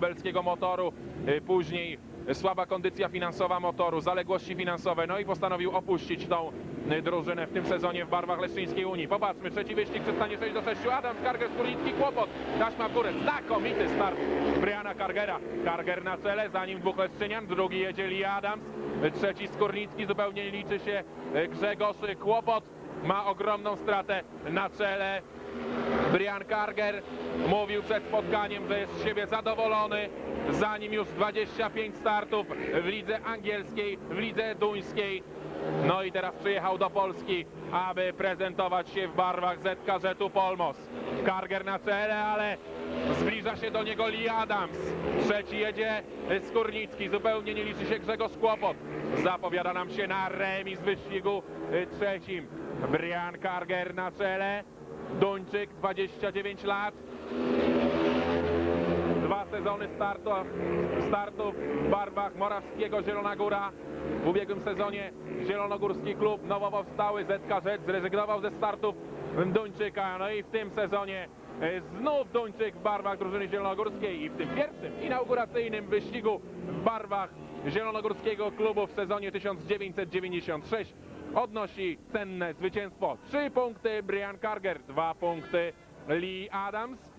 lubelskiego motoru, y, później słaba kondycja finansowa motoru, zaległości finansowe, no i postanowił opuścić tą y, drużynę w tym sezonie w barwach Leszczyńskiej Unii. Popatrzmy, trzeci wyścig przystanie 6 do 6, Adam Karger, Skórnicki, Kłopot, taśma w górę, znakomity start Briana Kargera. Karger na czele, za nim dwóch Leszczynian, drugi jedzie Lee Adams, y, trzeci Skórnicki, zupełnie nie liczy się Grzegorz Kłopot, ma ogromną stratę na czele. Brian Karger mówił przed spotkaniem, że jest z siebie zadowolony. Za nim już 25 startów w lidze angielskiej, w lidze duńskiej. No i teraz przyjechał do Polski, aby prezentować się w barwach ZKZ-u Polmos. Karger na czele, ale zbliża się do niego Lee Adams. Trzeci jedzie Skórnicki, zupełnie nie liczy się Grzegorz Kłopot. Zapowiada nam się na remis w wyścigu trzecim. Brian Karger na czele. Duńczyk, 29 lat. Dwa sezony startu, startów w barwach Morawskiego Zielona Góra. W ubiegłym sezonie Zielonogórski Klub nowo powstały ZKZ zrezygnował ze startów Duńczyka. No i w tym sezonie e, znów Duńczyk w barwach drużyny zielonogórskiej i w tym pierwszym inauguracyjnym wyścigu w barwach Zielonogórskiego Klubu w sezonie 1996 odnosi cenne zwycięstwo. Trzy punkty Brian Karger, dwa punkty Lee Adams.